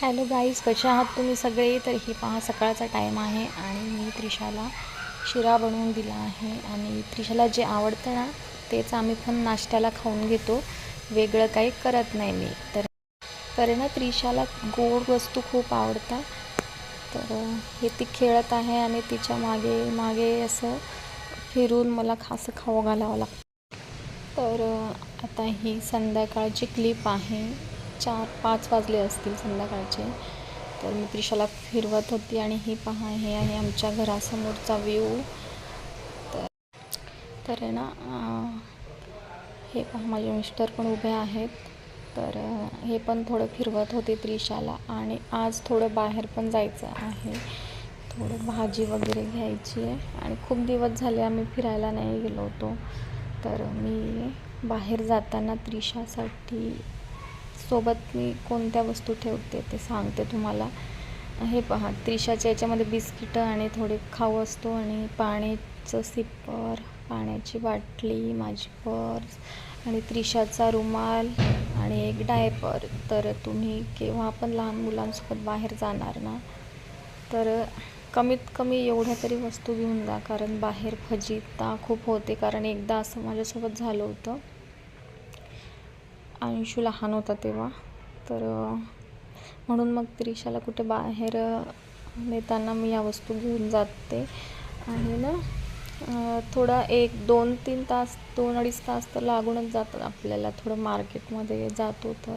Hello guys कशा आहात तुम्ही सगळे? तर ही पहा सकाळचा टाईम आहे आणि मी त्रिशाला शिरा बनवून दिला आहे. आणि त्रिशाला जे आवडतं ना तेच आम्ही पण नाश्त्याला खाऊन घेतो. वेगळं काही करत नाही मी. तर तर ना त्रिशाला गोड वस्तू खूप आवडतात. तर हे ती खेळत आहे आणि तिच्यामागे मागे असं फिरून मला खासं खाऊ घालावं लागतं. तर आता ही संध्याकाळची क्लिप आहे. चार पाच वाजले असतील संध्याकाळचे. तर मी त्रिशाला फिरवत होती आणि ही पहा हे आहे आमच्या घरासमोरचा व्ह्यू तर तर आहे ना हे पहा माझे मिस्टर पण उभे आहेत. तर हे पण थोडं फिरवत होते त्रिशाला आणि आज थोडं बाहेर पण जायचं आहे. थोडं भाजी वगैरे घ्यायची आहे आणि खूप दिवस झाले आम्ही फिरायला नाही गेलो होतो. तर मी बाहेर जाताना त्रिशासाठी सोबत मी कोणत्या वस्तू ठेवते ते सांगते तुम्हाला. हे पहा त्रिशाच्या याच्यामध्ये बिस्किटं आणि थोडे खाऊ असतो आणि पाण्याचं सिपर पाण्याची बाटली माझी पर्स आणि त्रिशाचा रुमाल आणि एक डायपर. तर तुम्ही केव्हा पण लहान मुलांसोबत बाहेर जाणार ना तर कमीत कमी एवढ्या तरी वस्तू घेऊन जा. कारण बाहेर फजिता खूप होते. कारण एकदा असं माझ्यासोबत झालं होतं. अंशू लहान होता तेव्हा. तर म्हणून मग त्रिशाला कुठे बाहेर नेताना मी या वस्तू घेऊन जाते. आणि ना थोडा एक दोन तीन तास दोन अडीच तास तर लागूनच जातात आपल्याला. थोडं मार्केटमध्ये जातो तर.